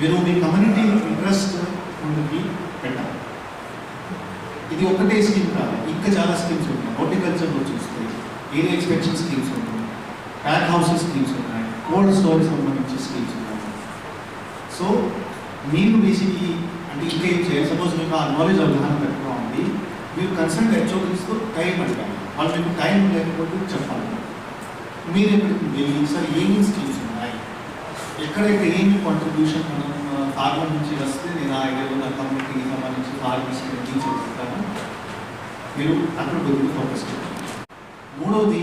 మీరు మీ community interest ముందుకి పెట్టాలి ఇది ఒకటే స్కీమ్ కాదు. ఇంకా చాలా స్కీమ్స్ ఉన్నాయి. హార్టికల్చర్లో చూస్తే ఏరియా ఎక్స్పెన్షన్ స్కీమ్స్ ఉన్నాయి. ప్యాక్ హౌసెస్ స్కీమ్స్ ఉన్నాయి. కోల్డ్ స్టోరేజ్ సంబంధించి స్కీమ్స్ ఉన్నాయి. సో మీరు బేసిక్లీ అంటే ఇంకా ఏం చేయాలి? సపోజ్ మీకు ఆ నాలెడ్జ్ అవగాహన తక్కువ ఉంది. మీరు కన్సల్ట్ హెచ్ఓకిస్తూ టైం అడగాలి. వాళ్ళు మీకు టైం లేకపోతే చెప్పాలి. మీరు ఎక్కడికి వెళ్ళి సార్ ఏమి స్కీమ్స్ ఎక్కడైతే ఏమి కాంట్రిబ్యూషన్ మనం ఫార్మర్ నుంచి వస్తే నేను ఆ ఏరియాలో నా కమ్యూనిటీకి సంబంధించి ఫార్మర్స్ మీటింగ్స్ చెప్తాను? మీరు అక్కడ కొద్దిగా ఫోకస్ మూడవది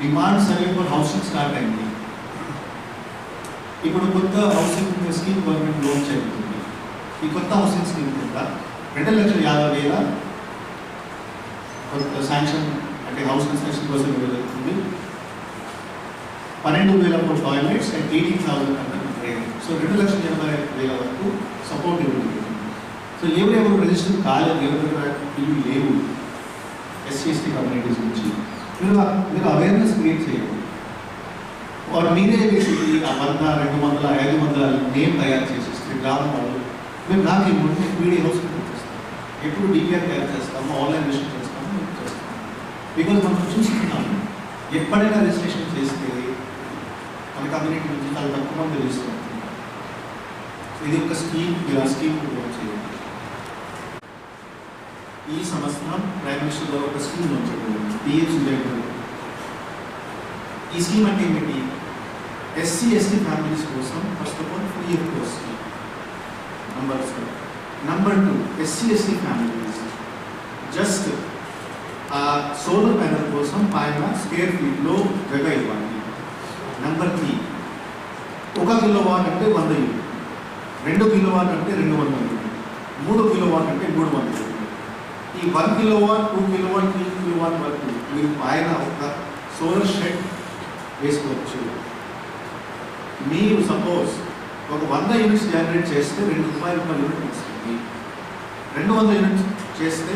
demand survey for housing start అయింది. ఇప్పుడు కొత్త హౌసింగ్ స్కీమ్ గవర్నమెంట్ లోన్ జరుగుతుంది ఈ కొత్త హౌసింగ్ స్కీమ్ కింద రెండు లక్షల యాభై వేల కొత్త శాంక్షన్ అంటే హౌస్ కన్స్ట్రక్షన్ కోసం జరుగుతుంది పన్నెండు వేల four toilets and eighteen thousand అంటే డ్రైనేజ్ సో రెండు లక్షల ఎనభై వేల వరకు సపోర్ట్ ఇవ్వడం సో ఎవరెవరు రిజిస్టర్ కాలేదు ఎవరెవరు ఇవి లేవు ఎస్సీ ఎస్టీ కమ్యూనిటీస్ నుంచి. మీరు మీరు అవేర్నెస్ క్రియేట్ చేయండి. వారు మీరే బేసిక్లీ ఆ వంద రెండు వందల ఐదు వందల నేమ్ తయారు చేసేస్తే గ్రామం మేము నాకు ఈ ముందు వీడియో హౌస్ చేస్తాం. ఎప్పుడు డిపిఆర్ తయారు చేస్తాము ఆన్లైన్ రిజిస్టర్ చేస్తాము చేస్తాము బికాజ్ మనం చూస్తున్నాము ఎప్పుడైనా రిజిస్ట్రేషన్ చేస్తే మన కమ్యూనిటీ నుంచి చాలా తక్కువ మంది రిజిస్టర్ అవుతుంది ఇది ఒక స్కీమ్ మీరు ఆ స్కీమ్ చేయండి ఈ సంవత్సరం ప్రైమ్ మినిస్టర్ గారు ఒక స్కీమ్ లాంచ్ చేయబడింది పిఎంసీ ఈ స్కీమ్ అంటే ఏమిటి? ఎస్సీ ఎస్టీ ఫ్యామిలీస్ కోసం first of all free of course number number two SC ST families just ఆ సోలార్ ప్యానల్ కోసం పైన స్క్వేర్ ఫీట్లో జగ ఇవ్వాలి. నెంబర్ త్రీ ఒక కిలోవాట్ అంటే వంద యూనిట్ రెండు కిలోవాట్ అంటే రెండు వందల యూనిట్ మూడు కిలోవాట్ అంటే మూడు వందల యూనిట్ ఈ one kilowatt two kilowatt three kilowatt వరకు మీరు పైన ఒక సోలార్ షెడ్ వేసుకోవచ్చు. మీరు సపోజ్ ఒక వంద యూనిట్స్ జనరేట్ చేస్తే రెండు రూపాయలు పది యూనిట్ వస్తుంది. రెండు వందల యూనిట్స్ చేస్తే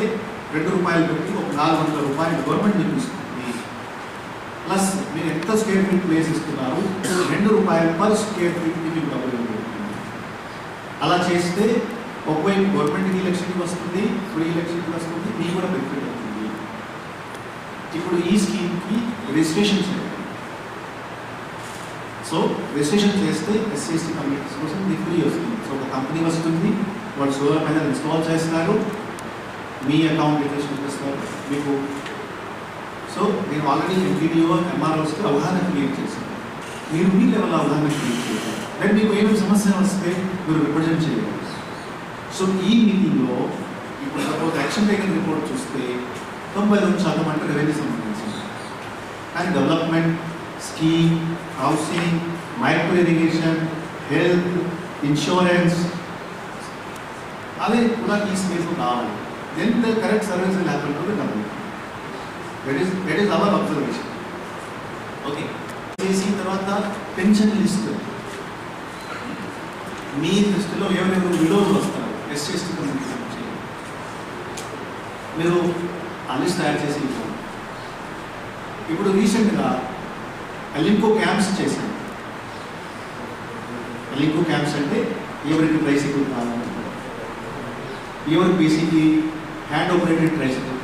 రెండు రూపాయలు పెట్టి ఒక నాలుగు వందల రూపాయలు గవర్నమెంట్ నిర్మిస్తుంది ప్లస్ మీరు ఎంత స్క్వేర్ ఫీట్ ప్లేస్ ఇస్తున్నారు? రెండు రూపాయలు పర్ స్క్వేర్ ఫీట్ మీకు డబ్బులు అలా చేస్తే ఒకవైపు గవర్నమెంట్కి ఎలక్షన్కి వస్తుంది ఫ్రీ ఇలక్షన్కి వస్తుంది మీకు కూడా బెనిఫిట్ అవుతుంది. ఇప్పుడు ఈ స్కీమ్కి రిజిస్ట్రేషన్ చేయాలి. సో రిజిస్ట్రేషన్ చేస్తే ఎస్సీ ఎస్టీ కమ్యూనిటీస్ కోసం మీకు ఫ్రీ వస్తుంది. సో ఒక కంపెనీ వస్తుంది వాడు సోలార్ ప్యానల్ ఇన్స్టాల్ చేస్తారు మీ అకౌంట్ డీటెయిల్స్ చేస్తారు మీకు సో నేను ఆల్రెడీ ఎంపీడీఓ ఎంఆర్ఓస్కి అవగాహన క్రియేట్ చేశాను. మీరు మీ లెవెల్ అవగాహన క్రియేట్ చేయాలి. దెన్ మీకు ఏమైనా సమస్య వస్తే మీరు రిప్రజెంట్ చేయాలి సో ఈ మీటింగ్లో ఇప్పుడు సపోజ్ యాక్షన్ టేకన్ రిపోర్ట్ చూస్తే తొంభై రెండు శాతం అంటే రెవెన్యూ సంబంధించింది. And development scheme housing micro irrigation health insurance అదే కూడా ఈ స్పేస్ కావాలి. Then the correct service will happen to the government that is that is our observation okay చేసిన తర్వాత పెన్షన్ లిస్ట్ మీ దృష్టిలో ఎవరెవరు విడోలు వస్తారు? ఎస్సీ ఎస్టీ కమ్యూనిటీ నుంచి. మీరు ఆ లిస్ట్ తయారు చేసి ఇవ్వండి. ఇప్పుడు రీసెంట్గా ఎలింకో క్యాంప్స్ చేశాను ఎలింకో క్యాంప్స్ అంటే ఎవరికి ట్రైసైకిల్ కావాలనుకుంటారు ఎవరికి బేసిక్లీ హ్యాండ్ ఆపరేటెడ్ ట్రైసైకిల్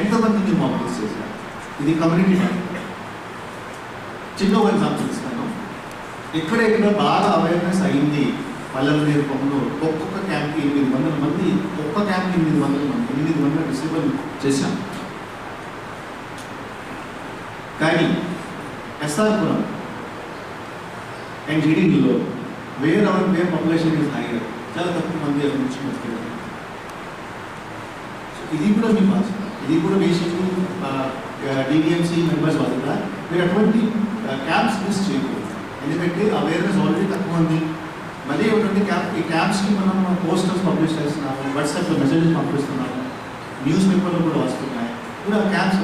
ఎంతమందిని మొబైల్స్ చేశారు? ఇది కమ్యూనిటీ బ్యాంక్ చిన్న ఒక ఎగ్జాంపుల్ ఇస్తాను ఎక్కడెక్కడ బాగా అవేర్నెస్ అయింది పల్లెల నేర్పంలో ఒక్కొక్క క్యాంప్కి ఎనిమిది వందల మంది ఒక్క క్యాంప్కి ఎనిమిది వందల మంది ఎనిమిది వందల డిసేబుల్ చేశాం. కానీ SR Puram and జీడీలో where our where population is higher చాలా తక్కువ మంది అక్కడ నుంచి ఇది కూడా మీ బాధ్యత ఇది కూడా బేసిక్లీ డివిఎంసీ మెంబర్స్ బాధ్యత మీరు అటువంటి క్యాంప్స్ మిస్ చేయకూడదు. ఎందుకంటే అవేర్నెస్ ఆల్రెడీ తక్కువ ఉంది. మళ్ళీ ఏమిటంటే క్యాంప్ ఈ క్యాంప్స్కి మనం పోస్టర్స్ పబ్లిష్ చేస్తున్నాము వాట్సాప్లో మెసేజెస్ పంపిస్తున్నాము న్యూస్ పేపర్లో కూడా వస్తున్నాయి. కూడా క్యాంప్స్